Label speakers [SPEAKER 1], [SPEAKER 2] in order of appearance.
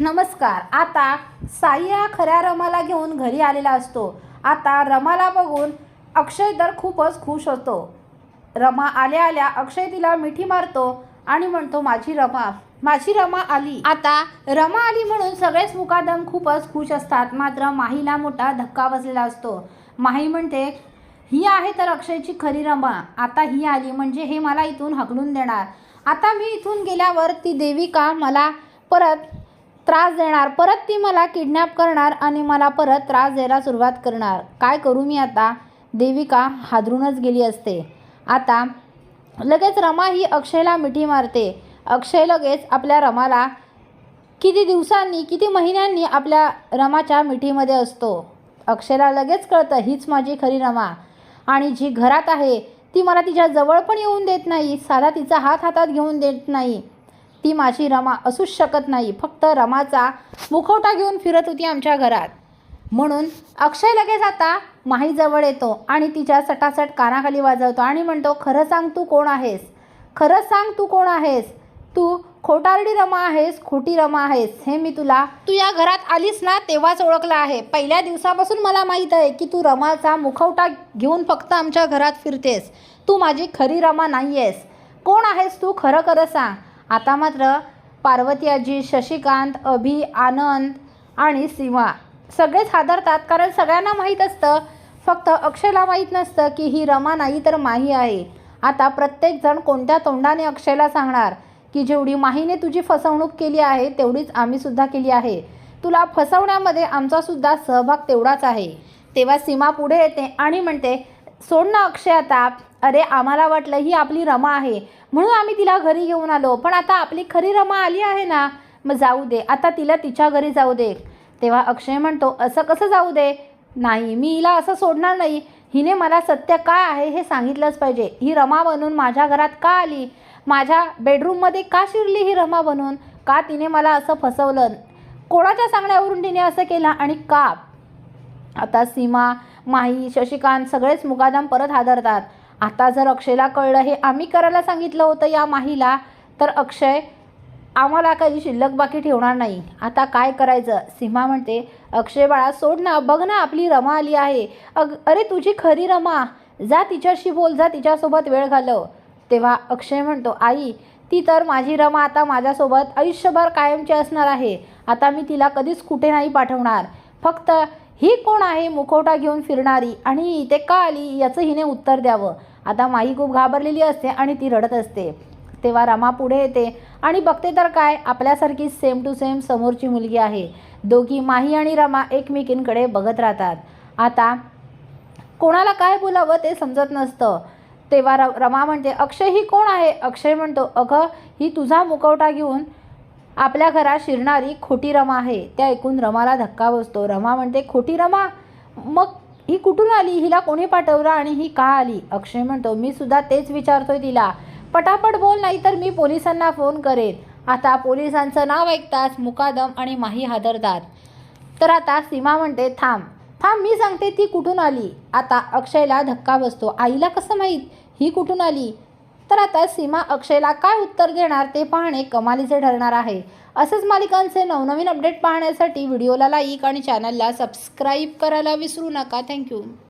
[SPEAKER 1] नमस्कार आता साई हा खऱ्या रमाला घेऊन घरी आलेला असतो. आता रमाला बघून अक्षय तर खूपच खुश होतो. रमा आल्या आल्या अक्षय तिला मिठी मारतो आणि म्हणतो माझी रमा माझी रमा आली. आता रमा आली म्हणून सगळेच मुकादम खूपच खुश असतात. मात्र माहीला मोठा धक्का बसलेला असतो. माही म्हणते ही आहे तर अक्षयची खरी रमा. आता ही आली म्हणजे हे मला इथून हकलून देणार. आता मी इथून गेल्यावर ती देविका मला परत त्रास देणार. परत ती मला किडनॅप करणार आणि मला परत त्रास द्यायला सुरुवात करणार. काय करू मी आता? देविका हादरूनच गेली असते. आता लगेच रमा ही अक्षयला मिठी मारते. अक्षय लगेच आपल्या रमाला किती दिवसांनी किती महिन्यांनी आपल्या रमाच्या मिठीमध्ये असतो. अक्षयला लगेच कळतं हीच माझी खरी रमा. आणि जी घरात आहे ती मला तिच्या जवळ पण येऊन देत नाही. साधा तिचा हात हातात घेऊन देत नाही. ती माझी रमा असूच शकत नाही. फक्त रमाचा मुखवटा घेऊन फिरत होती आमच्या घरात. म्हणून अक्षय लगेच आता माहीजवळ येतो आणि तिच्या सटासट कानाखाली वाजवतो आणि म्हणतो खरं सांग तू कोण आहेस? खरं सांग तू कोण आहेस? तू खोटारडी रमा आहेस खोटी रमा आहेस हे मी तुला तू या घरात आलीस ना तेव्हाच ओळखलं आहे. पहिल्या दिवसापासून मला माहीत आहे की तू रमाचा मुखवटा घेऊन फक्त आमच्या घरात फिरतेस. तू माझी खरी रमा नाही आहेस कोण आहेस तू? खरं खरं सांग. आता मात्र पार्वती आजी शशिकांत अभि आनंद आणि सीमा सगळेच हादरतात कारण सगळ्यांना माहीत असतं. फक्त अक्षयला माहीत नसतं की ही रमा नाही तर माही आहे. आता प्रत्येकजण कोणत्या तोंडाने अक्षयला सांगणार? की जेवढी माहीने तुझी फसवणूक केली आहे तेवढीच आम्हीसुद्धा केली आहे. तुला फसवण्यामध्ये आमचासुद्धा सहभाग तेवढाच आहे. तेव्हा सीमा पुढे येते आणि म्हणते सोड ना अक्षय आता. अरे आम्हाला वाटलं ही आपली रमा आहे. म्हणून आम्ही तिला घरी घेऊन आलो. पण आता आपली खरी रमा आली आहे ना मग जाऊ दे. आता तिला तिच्या घरी जाऊ दे. तेव्हा अक्षय म्हणतो असं कसं जाऊ दे? नाही मी हिला असं सोडणार नाही. हिने मला सत्य काय आहे हे सांगितलंच पाहिजे. ही रमा बनून माझ्या घरात का आली? माझ्या बेडरूममध्ये का शिरली ही रमा बनून? का तिने मला असं फसवलं? कोणाच्या सांगण्यावरून तिने असं केलं आणि का? आता सीमा माही शशिकांत सगळेच मुकादम परत हादरतात. आता जर अक्षयला कळलं हे आम्ही करायला सांगितलं होतं या माहीला तर अक्षय आम्हाला काही शिल्लक बाकी ठेवणार नाही. आता काय करायचं? सीमा म्हणते अक्षय बाळा सोड ना बघ ना आपली रमा आली आहे. अग अरे तुझी खरी रमा. जा तिच्याशी बोल जा तिच्यासोबत वेळ घालव. तेव्हा अक्षय म्हणतो आई ती तर माझी रमा आता माझ्यासोबत आयुष्यभर कायमची असणार आहे. आता मी तिला कधीच कुठे नाही पाठवणार. फक्त ही कोण आहे? मुखवटा घेऊन फिरणारी. आणि इथे का आली? याचं हिने उत्तर द्यावं. आता माई खूप घाबरलेली असते आणि ती रडत असते. तेव्हा रमा पुढे येते. आणि बघते तर काय? आपल्यासारखी सेम टू सेम समोरची मुलगी आहे. दोघी माही आणि रमा एकमेकींकडे बघत राहतात. आता कोणाला काय बोलावं ते समजत नसतं. तेव्हा र रमा म्हणते अक्षय ही कोण आहे? अक्षय म्हणतो अगं ही तुझा मुखवटा घेऊन आपल्या घरात शिरणारी खोटी रमा आहे. त्या ऐकून रमाला धक्का बसतो. रमा म्हणते खोटी रमा मग ही कुठून आली? हिला कोणी पाठवलं आणि ही का आली? अक्षय म्हणतो मी सुद्धा तेच विचारतोय तिला. पटापट बोल नाही तर मी पोलिसांना फोन करेन. आता पोलिसांचं नाव ऐकताच मुकादम आणि माही हादरतात. तर आता सीमा म्हणते थांब थांब मी सांगते ती कुठून आली? आता अक्षयला धक्का बसतो. आईला कसं माहीत? ही कुठून आली? तर आता सीमा अक्षयला काय उत्तर देणार ते पाहणे कमालीचे ठरणार आहे. असेच मालिकांचे नवनवीन अपडेट पाहण्यासाठी व्हिडिओला लाईक आणि चॅनलला सबस्क्राईब करायला विसरू नका. थँक्यू